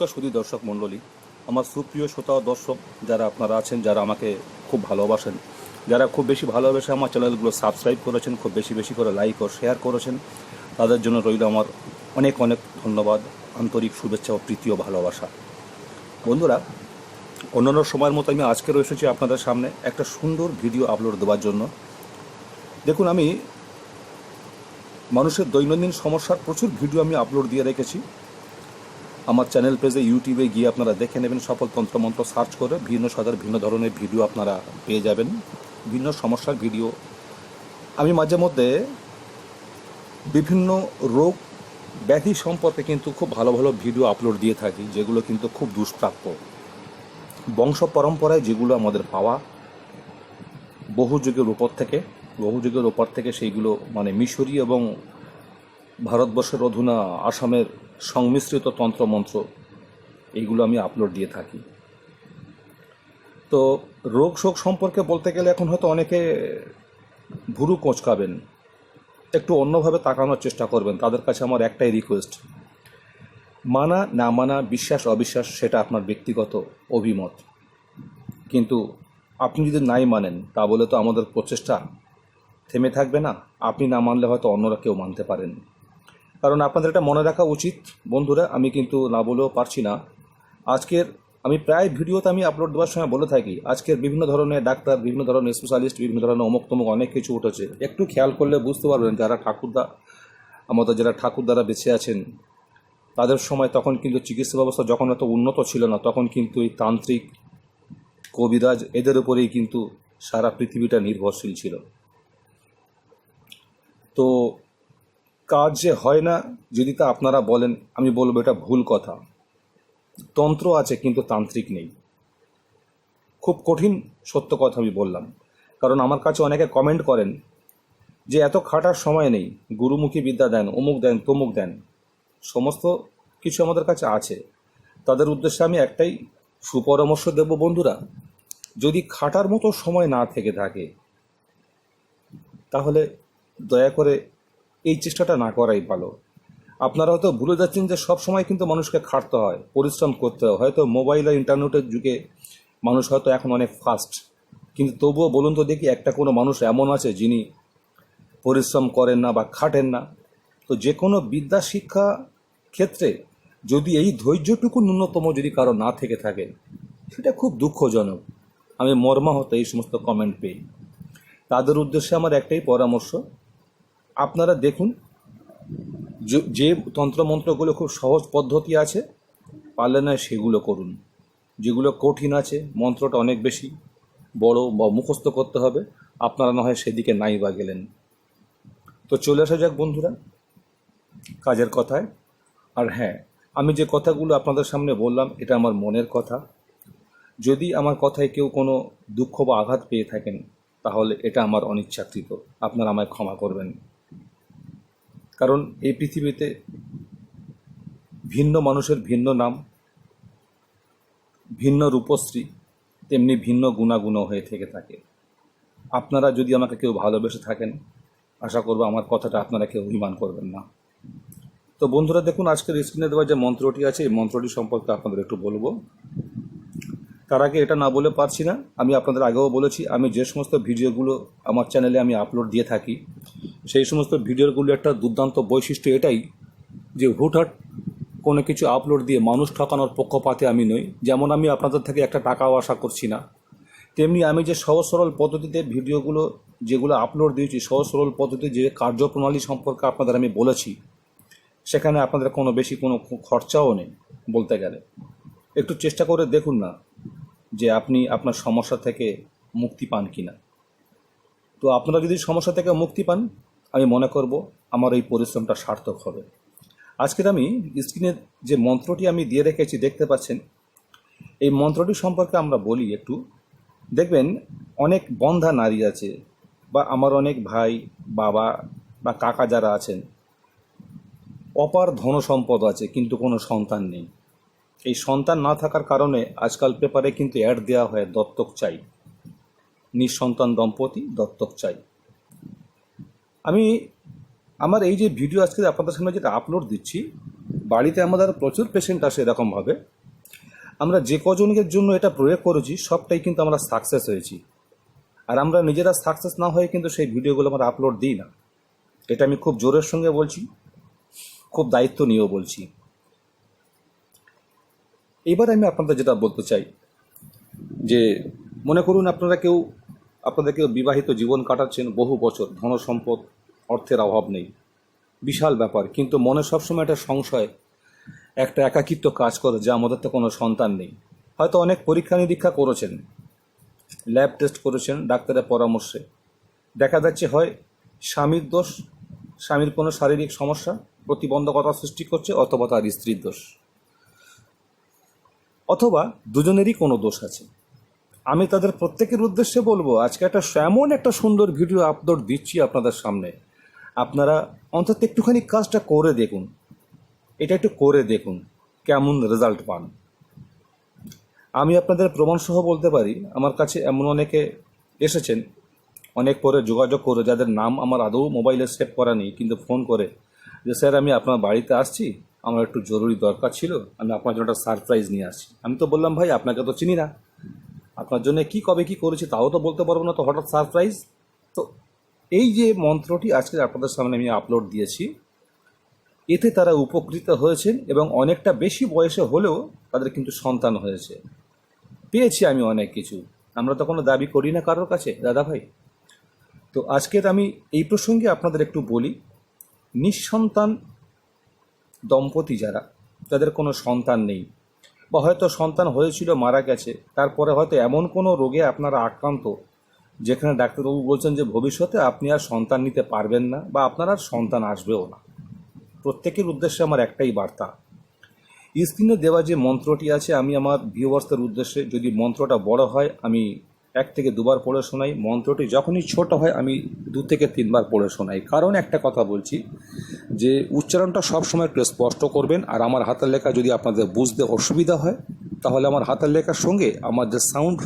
নমস্কার সুদী দর্শক মণ্ডলী। আমার সুপ্রিয় শ্রোতা দর্শক যারা আপনারা আছেন, যারা আমাকে খুব ভালোবাসেন, যারা খুব বেশি ভালোবেসে আমার চ্যানেলগুলো সাবস্ক্রাইব করেছেন, খুব বেশি বেশি করে লাইক ও শেয়ার করেছেন, তাদের জন্য রইল আমার অনেক অনেক ধন্যবাদ, আন্তরিক শুভেচ্ছা ও প্রীতি ও ভালোবাসা। বন্ধুরা, অন্যান্য সময়ের মতো আমি আজকে এসেছি আপনাদের সামনে একটা সুন্দর ভিডিও আপলোড দেওয়ার জন্য। দেখুন, আমি মানুষের দৈনন্দিন সমস্যার প্রচুর ভিডিও আমি আপলোড দিয়ে রেখেছি। আমার চ্যানেল পেজে ইউটিউবে গিয়ে আপনারা দেখে নেবেন সফল তন্ত্রমন্ত্র সার্চ করে ভিন্ন সাদার ভিন্ন ধরনের ভিডিও আপনারা পেয়ে যাবেন, ভিন্ন সমস্যার ভিডিও আমি মাঝে মধ্যে বিভিন্ন রোগ ব্যাধি সম্পর্কে কিন্তু খুব ভালো ভালো ভিডিও আপলোড দিয়ে থাকি, যেগুলো কিন্তু খুব দুষ্প্রাপ্য। বংশ পরম্পরায় যেগুলো আমাদের পাওয়া, বহু যুগের উপর থেকে, বহু যুগের ওপর থেকে সেইগুলো মানে মিশরি এবং ভারতবর্ষের অধুনা আসামের সংমিশ্রিত তন্ত্রমন্ত্র, এইগুলো আমি আপলোড দিয়ে থাকি। তো রোগ শোক সম্পর্কে বলতে গেলে এখন হয়তো অনেকে ভুরু কোঁচকাবেন, একটু অন্যভাবে তাকানোর চেষ্টা করবেন, তাদের কাছে আমার একটাই রিকোয়েস্ট মানা, না মানা, বিশ্বাস, অবিশ্বাস, সেটা আপনার ব্যক্তিগত অভিমত। কিন্তু আপনি যদি নাই মানেন, তা বলে তো আমাদের প্রচেষ্টা থেমে থাকবে না। আপনি না মানলে হয়তো অন্যরা কেউ মানতে পারেন। কারণ আপনাদের এটা মনে রাখা উচিত, বন্ধুরা, আমি কিন্তু না বলেও পারছি না। আজকের, আমি প্রায় ভিডিওতে আমি আপলোড দেওয়ার সময় বলে থাকি, আজকের বিভিন্ন ধরনের ডাক্তার, বিভিন্ন ধরনের স্পেশালিস্ট বিভিন্ন ধরনের অমুক তমুক অনেক কিছু উঠেছে। একটু খেয়াল করলে বুঝতে পারবেন যারা ঠাকুরদা, আমাদের যারা ঠাকুরদারা বেঁচে আছেন, তাদের সময় তখন কিন্তু চিকিৎসা ব্যবস্থা যখন এত উন্নত ছিল না, তখন কিন্তু এই তান্ত্রিক, কবিরাজ, এদের উপরেই কিন্তু সারা পৃথিবীটা নির্ভরশীল ছিল। তো কাজ যে হয় না, যদি তা আপনারা বলেন, আমি বলব এটা ভুল কথা। তন্ত্র আছে, কিন্তু তান্ত্রিক নেই। খুব কঠিন সত্য কথা আমি বললাম। কারণ আমার কাছে অনেকে কমেন্ট করেন যে, এত খাটার সময় নেই। গুরুমুখী বিদ্যা দেন, অমুক দেন, তমুক দেন। সমস্ত কিছু আমাদের কাছে আছে। তাদের উদ্দেশ্যে আমি একটাই সুপরামর্শ দেব, বন্ধুরা। যদি খাটার মতো সময় না থেকে থাকে, তাহলে দয়া করে এই চেষ্টাটা না করাই ভালো। আপনারা হয়তো ভুলে যাচ্ছেন যে সব সময় কিন্তু মানুষকে খাটতে হয়, পরিশ্রম করতে হয়। হয়তো মোবাইল আর ইন্টারনেটের যুগে মানুষ হয়তো এখন অনেক ফাস্ট কিন্তু তবুও বলুন তো দেখি, একটা কোনো মানুষ এমন আছে যিনি পরিশ্রম করেন না বা খাটেন না? তো যে কোনো বিদ্যা শিক্ষা ক্ষেত্রে যদি এই ধৈর্যটুকু ন্যূনতম যদি কারও না থেকে থাকে, সেটা খুব দুঃখজনক। আমি মর্মাহত এই সমস্ত কমেন্ট পেয়ে। তাদের উদ্দেশ্যে আমার একটাই পরামর্শ আপনারা দেখুন, যে- তন্ত্রমন্ত্রগুলো খুব সহজ পদ্ধতি আছে, পারলে না সেগুলো করুন। যেগুলো কঠিন আছে, মন্ত্রটা অনেক বেশি বড় বা মুখস্থ করতে হবে, আপনারা না হয় সেদিকে নাই বা গেলেন। তো চলে আসা যাক বন্ধুরা, কাজের কথায়। আর হ্যাঁ আমি যে কথাগুলো আপনাদের সামনে বললাম, এটা আমার মনের কথা। যদি আমার কথায় কেউ কোনো দুঃখ বা আঘাত পেয়ে থাকেন, তাহলে এটা আমার অনিচ্ছাকৃত। আপনারা আমায় ক্ষমা করবেন। কারণ এই পৃথিবীতে ভিন্ন মানুষের ভিন্ন নাম, ভিন্ন রূপশ্রী, তেমনি ভিন্ন গুণাগুণ হয়ে থেকে থাকে। আপনারা যদি আমাকে কেউ ভালোবেসে থাকেন, আশা করব আমার কথাটা আপনারা কেউ অভিমান করবেন না। তো বন্ধুরা, দেখুন, আজকের স্ক্রিনে দেওয়া যে মন্ত্রটি আছে, এই মন্ত্রটি সম্পর্কে আপনাদের একটু বলব। তার আগে এটা না বলে পারছি না। আমি আপনাদের আগেও বলেছি, আমি যে সমস্ত ভিডিওগুলো আমার চ্যানেলে আমি আপলোড দিয়ে থাকি, সেই সমস্ত ভিডিওগুলো একটা দুর্দান্ত বৈশিষ্ট্য এটাই যে হুটহাট কোনো কিছু আপলোড দিয়ে মানুষ ঠকানোর পক্ষপাতে আমি নই। যেমন আমি আপনাদের থেকে একটা টাকাও আশা করছি না। তেমনি আমি যে সহজ সরল পদ্ধতিতে ভিডিওগুলো যেগুলো আপলোড দিয়েছি, সহজ সরল পদ্ধতি যে কার্যপ্রণালী সম্পর্কে আপনাদের আমি বলেছি, সেখানে আপনাদের কোনো বেশি কোনো খরচাও নেই বলতে গেলে। একটু চেষ্টা করে দেখুন না। যে আপনি আপনার সমস্যা থেকে মুক্তি পান কি না তো আপনারা যদি সমস্যা থেকে মুক্তি পান, আমি মনে করব আমার এই পরিশ্রমটা সার্থক হবে। আজকের আমি স্ক্রিনে যে মন্ত্রটি আমি দিয়ে রেখেছি, দেখতে পাচ্ছেন, এই মন্ত্রটি সম্পর্কে আমরা বলি একটু। দেখবেন, অনেক বন্ধা নারী আছে বা আমার অনেক ভাই, বাবা বা কাকা যারা আছেন, অপার ধন সম্পদ আছে, কিন্তু কোনো সন্তান নেই। এই সন্তান না থাকার কারণে আজকাল পেপারে কিন্তু অ্যাড দেওয়া হয় দত্তক চাই। নিঃসন্তান দম্পতি দত্তক চাই। আমি, আমার এই যে ভিডিও আজকে আপনাদের সামনে যেটা আপলোড দিচ্ছি, বাড়িতে আমাদের প্রচুর পেশেন্ট আসে এরকমভাবে। আমরা যে কজনের জন্য এটা প্রয়োগ করেছি, সবটাই কিন্তু আমরা সাকসেস হয়েছি। আর আমরা নিজেরা সাকসেস না হয়ে কিন্তু সেই ভিডিওগুলো আমরা আপলোড দিই না। এটা আমি খুব জোরের সঙ্গে বলছি, খুব দায়িত্ব নিয়েও বলছি। এবার আমি আপনাদের যেটা বলতে চাই, যে মনে করুন আপনারা কেউ, আপনাদের কেউ বিবাহিত জীবন কাটাচ্ছেন বহু বছর, ধন সম্পদ, অর্থের অভাব নেই, বিশাল ব্যাপার, কিন্তু মনে সবসময় একটা সংশয়, একটা একাকিত্ব কাজ করে যে আমাদের তো কোনো সন্তান নেই। হয়তো অনেক পরীক্ষা নিরীক্ষা করেছেন, ল্যাব টেস্ট করেছেন, ডাক্তারের পরামর্শে। দেখা যাচ্ছে হয় স্বামীর দোষ, স্বামীর কোনো শারীরিক সমস্যা, প্রতিবন্ধকতা সৃষ্টি করছে অথবা তার স্ত্রীর দোষ। অথবা দুজনেরই কোনো দোষ আছে। আমি তাদের প্রত্যেকের উদ্দেশ্যে বলব, আজকে একটা এমন একটা সুন্দর ভিডিও আপলোড দিচ্ছি আপনাদের সামনে। আপনারা অন্তত একটুখানি কাজটা করে দেখুন। এটা একটু করে দেখুন, কেমন রেজাল্ট পান। আমি আপনাদের প্রমাণসহ বলতে পারি, আমার কাছে এমন অনেকে এসেছেন, অনেক পরে যোগাযোগ করে, যাদের নাম আমার আদৌ মোবাইলে সেভ করা নেই, কিন্তু ফোন করে যে, স্যার, আমি আপনার বাড়িতে আসছি। আমার একটু জরুরি দরকার ছিল, আমি আপনার জন্য একটা সারপ্রাইজ নিয়ে আসছি। আমি তো বললাম, ভাই, আপনাকে তো চিনি না। আপনার জন্য কি, কবে কি করেছি তাও তো বলতে পারব না, তো হঠাৎ সারপ্রাইজ তো এই যে মন্ত্রটি আজকে আপনাদের সামনে আমি আপলোড দিয়েছি, এতে তারা উপকৃত হয়েছেন এবং অনেকটা বেশি বয়সে হলেও তাদের কিন্তু সন্তান হয়েছে। পেয়েছি আমি অনেক কিছু। আমরা তো কোনো দাবি করি না কারোর কাছে, দাদা ভাই। তো আজকের আমি এই প্রসঙ্গে আপনাদের একটু বলি, নিঃসন্তান দম্পতি যারা যাদের কোনো সন্তান নেই। বা হয়তো সন্তান হয়েছিল, মারা গেছে, তারপরে হয়তো এমন কোনো রোগে আপনারা আক্রান্ত, যেখানে ডাক্তারবাবু বলছেন যে ভবিষ্যতে আপনি আর সন্তান নিতে পারবেন না বা আপনার আর সন্তান আসবেও না। প্রত্যেকের উদ্দেশ্যে আমার একটাই বার্তা। স্ক্রিনে দেওয়া যে মন্ত্রটি আছে, আমি আমার ভিউয়ার্সদের উদ্দেশ্যে যদি মন্ত্রটা বড় হয়, আমি এক থেকে দুবার পড়ে শোনাই। মন্ত্রটি যখনই ছোট হয়, আমি দু থেকে তিনবার পড়ে শোনাই। কারণ একটা কথা বলছি যে, উচ্চারণটা সবসময় একটু স্পষ্ট করবেন, আর আমার হাতের লেখা যদি আপনাদের বুঝতে অসুবিধা হয়, তাহলে আমার হাতের লেখার সঙ্গে আমার যে সাউন্ড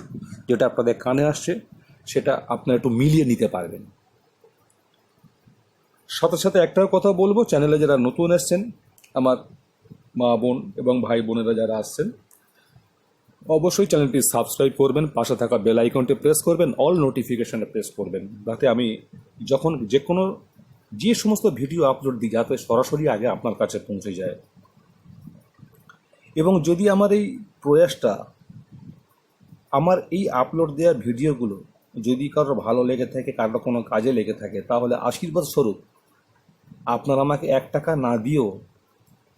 যেটা আপনাদের কানে আসছে, সেটা আপনারা একটু মিলিয়ে নিতে পারবেন। সাথে সাথে একটাও কথা বলব চ্যানেলে যারা নতুন এসছেন, আমার মা বোন এবং ভাই বোনেরা যারা আসছেন অবশ্যই চ্যানেলটি সাবস্ক্রাইব করবেন, পাশে থাকা বেল আইকনটি প্রেস করবেন, অল নোটিফিকেশানে প্রেস করবেন। যাতে আমি যখন যে কোনো যে সমস্ত ভিডিও আপলোড দিই, যাতে সরাসরি আগে আপনার কাছে পৌঁছে যায়। এবং যদি আমার এই প্রয়াসটা, আমার এই আপলোড দেওয়া ভিডিওগুলো যদি কারোর ভালো লেগে থাকে, কারোর কোনো কাজে লেগে থাকে, তাহলে আশীর্বাদ স্বরূপ আপনারা আমাকে এক টাকা না দিয়েও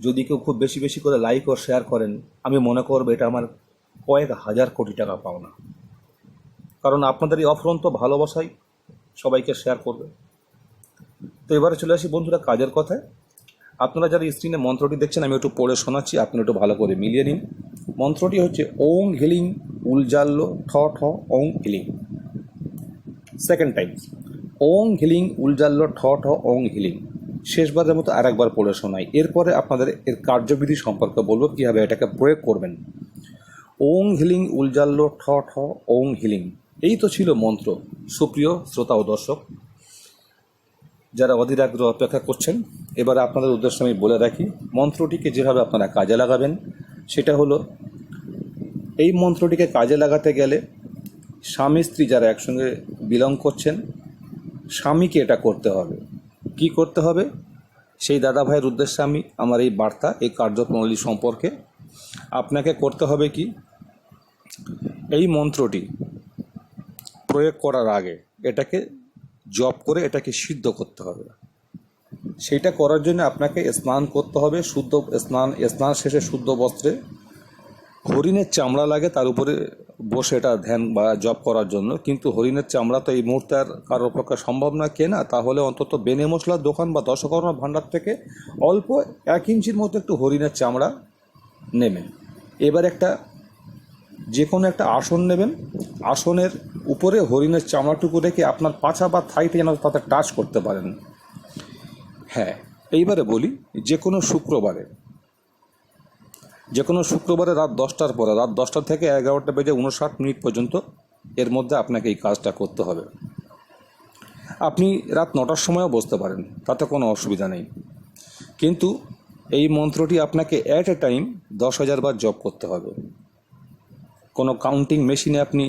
যদি কেউ খুব বেশি বেশি করে লাইক ও শেয়ার করেন, আমি মনে করব এটা আমার কয়েক হাজার কোটি টাকা পাওনা। কারণ আপনাদের এই অফরন্ত ভালোবাসাই সবাইকে শেয়ার করবে। তো এবারে চলে আসি বন্ধুরা কাজের কথায়। আপনারা যারা স্ক্রিনে মন্ত্রটি দেখছেন, আমি একটু পড়ে শোনাচ্ছি আপনারা একটু ভালো করে মিলিয়ে নিন। মন্ত্রটি হচ্ছে ওং হিলিং উলজাল্য ঠ ঠ, ওং হিলিং। সেকেন্ড টাইম ওং হিলিং উলজাল্য ঠ ঠ, ওং হিলিং। শেষবারের মতো আর একবার পড়ে শোনাই। এরপরে আপনাদের এর কার্যবিধি সম্পর্কে বলব, কীভাবে এটাকে প্রয়োগ করবেন। ওং হিলিং উলজাল্য ঠ ঠ, ওং হিলিং। এই তো ছিল মন্ত্র। সুপ্রিয় শ্রোতা ও দর্শক, যারা অধীর আগ্রহ অপেক্ষা করছেন, এবার আপনাদের উদ্দেশ্যে আমি বলে রাখি, মন্ত্রটিকে যেভাবে আপনারা কাজে লাগাবেন, সেটা হলো, এই মন্ত্রটিকে কাজে লাগাতে গেলে স্বামী স্ত্রী যারা একসঙ্গে বিলং করছেন, স্বামীকে এটা করতে হবে। কি করতে হবে? সেই দাদা ভাইয়ের উদ্দেশ্যে আমি আমার এই বার্তা, এই কার্যপ্রণালী সম্পর্কে আপনাকে করতে হবে কি? এই মন্ত্রটি প্রয়োগ করার আগে এটাকে জপ করে এটাকে সিদ্ধ করতে হবে। সেইটা করার জন্য আপনাকে স্নান করতে হবে, শুদ্ধ স্নান স্নান শেষে শুদ্ধ বস্ত্রে। হরিণের চামড়া লাগে, তার উপরে বসে এটা ধ্যান বা জপ করার জন্য। কিন্তু হরিণের চামড়া তো এই মুহূর্তে আর কারোর পক্ষে সম্ভব না কেনা তাহলে অন্তত বেনে মশলার দোকান বা দশকর্মা ভাণ্ডার থেকে অল্প এক ইঞ্চির মতো একটু হরিণের চামড়া নেবেন। এবার একটা যে কোনো একটা আসন নেবেন। আসনের উপরে হরিণের চামড়াটুকু রেখে আপনার পাছা বা থাইতে যেন তাতে টাচ করতে পারেন। হ্যাঁ এইবারে বলি যে কোনো শুক্রবারে যে কোনো শুক্রবারে রাত দশটার পরে, রাত দশটা থেকে এগারোটা বেজে উনষাট মিনিট পর্যন্ত এর মধ্যে আপনাকে এই কাজটা করতে হবে। আপনি রাত নটার সময়ও বসতে পারেন, তাতে কোনো অসুবিধা নেই। কিন্তু এই মন্ত্রটি আপনাকে অ্যাট এ টাইম দশ হাজার বার জপ করতে হবে। কোনো কাউন্টিং মেশিনে আপনি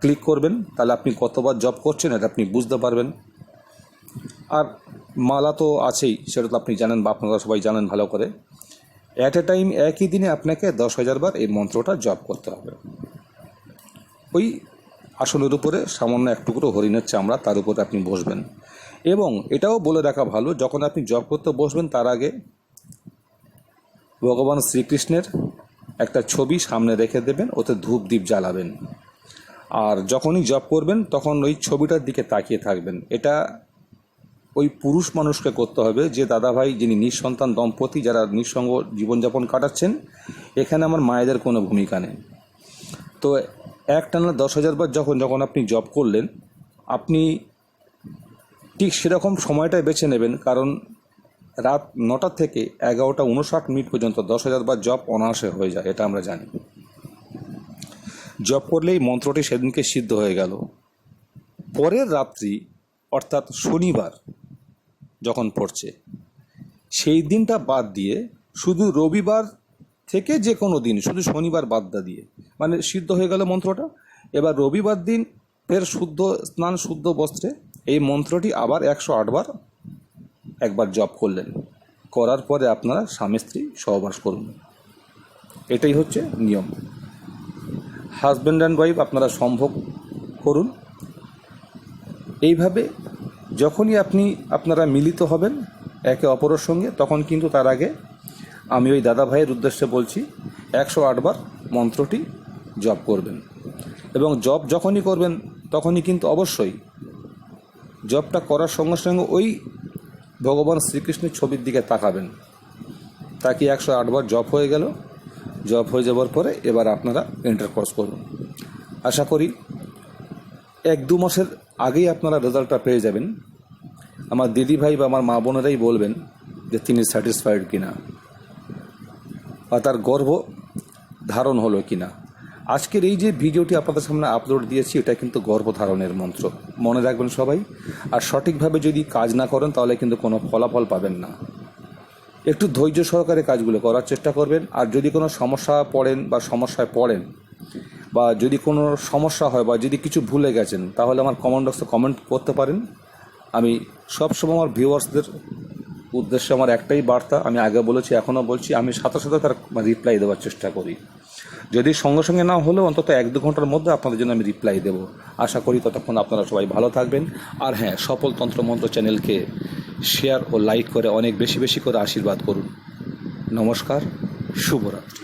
ক্লিক করবেন, তাহলে আপনি কতবার জব করছেন এটা আপনি বুঝতে পারবেন। আর মালা তো আছেই, সেটা তো আপনি জানেন বা আপনারা সবাই জানেন ভালো করে। অ্যাট এ টাইম একই দিনে আপনাকে দশ হাজার বার এই মন্ত্রটা জপ করতে হবে। ওই আসনের উপরে সামান্য এক টুকরো হরিণের চামড়া তার উপরে আপনি বসবেন। এবং এটাও বলে রাখা ভালো, যখন আপনি জপ করতে বসবেন, তার আগে ভগবান শ্রীকৃষ্ণের একটা ছবি সামনে রেখে দেবেন, ওতে ধূপ দ্বীপ জ্বালাবেন। আর যখনই জপ করবেন, তখন ওই ছবিটার দিকে তাকিয়ে থাকবেন। এটা ওই পুরুষ মানুষকে করতে হবে, যে দাদাভাই যিনি নিঃসন্তান দম্পতি যারা নিঃসঙ্গ জীবনযাপন কাটাচ্ছেন, এখানে আমার মায়েদের কোনো ভূমিকা নেই। তো এক টানা দশ হাজার বার যখন যখন আপনি জব করলেন, আপনি ঠিক সেরকম সময়টাই বেছে নেবেন, কারণ রাত নটা থেকে এগারোটা উনষাট মিনিট পর্যন্ত দশ হাজার বার জব অনায়াসে হয়ে যায়, এটা আমরা জানি। জব করলেই মন্ত্রটি সেদিনকে সিদ্ধ হয়ে গেল। পরের রাত্রি, অর্থাৎ শনিবার, যখন পড়ছে, সেই দিনটা বাদ দিয়ে শুধু রবিবার থেকে যে কোনো দিন, শুধু শনিবার বাদটা দিয়ে মানে সিদ্ধ হয়ে গেল মন্ত্রটা। এবার রবিবার দিন ফের শুদ্ধ, স্নান শুদ্ধ বস্ত্রে এই মন্ত্রটি আবার একশো আটবার একবার জব করলেন। করার পরে আপনারা স্বামী, স্ত্রী সহবাস করুন। এটাই হচ্ছে নিয়ম। হাজব্যান্ড অ্যান্ড ওয়াইফ আপনারা সম্ভব করুন। এইভাবে যখনই আপনি, আপনারা মিলিত হবেন একে অপরের সঙ্গে, তখন কিন্তু তার আগে আমি ওই দাদা ভাইয়ের উদ্দেশ্যে বলছি, একশো আটবার মন্ত্রটি জপ করবেন। এবং জপ যখনই করবেন, তখনই কিন্তু অবশ্যই জবটা করার সঙ্গে সঙ্গে ওই ভগবান শ্রীকৃষ্ণের ছবির দিকে তাকাবেন। তাকে একশো আটবার জপ হয়ে গেল। জব হয়ে যাওয়ার পরে এবার আপনারা ইন্টারকোর্স করুন। আশা করি এক দু মাসের আগেই আপনারা রেজাল্টটা পেয়ে যাবেন। আমার দিদি ভাই বা আমার মা বোনেরাই বলবেন যে তিনি স্যাটিসফাইড কিনা। বা তার গর্ব ধারণ হলো কিনা। আজকের এই যে ভিডিওটি আপনাদের সামনে আপলোড দিয়েছি, এটা কিন্তু গর্ভধারণের মন্ত্র। মনে রাখবেন সবাই। আর সঠিকভাবে যদি কাজ না করেন, তাহলে কিন্তু কোনো ফলাফল পাবেন না। একটু ধৈর্য সহকারে কাজগুলো করার চেষ্টা করবেন। আর যদি কোনো সমস্যা পড়েন বা সমস্যায় পড়েন, বা যদি কোনো সমস্যা হয় বা যদি কিছু ভুলে গেছেন, তাহলে আমার কমেন্ট বক্সে কমেন্ট করতে পারেন। আমি সবসময় আমার ভিউয়ার্সদের উদ্দেশ্যে আমার একটাই বার্তা, আমি আগে বলেছি, এখনও বলছি, আমি সাথে সাথে তার রিপ্লাই দেওয়ার চেষ্টা করি। যদি সঙ্গে সঙ্গে না হলেও অন্তত এক দু ঘণ্টার মধ্যে আপনাদের জন্য আমি রিপ্লাই দেব। আশা করি ততক্ষণ আপনারা সবাই ভালো থাকবেন। আর হ্যাঁ সফল তন্ত্রমন্ত্র চ্যানেলকে শেয়ার ও লাইক করে অনেক বেশি বেশি করে আশীর্বাদ করুন। নমস্কার, শুভরাত্রি।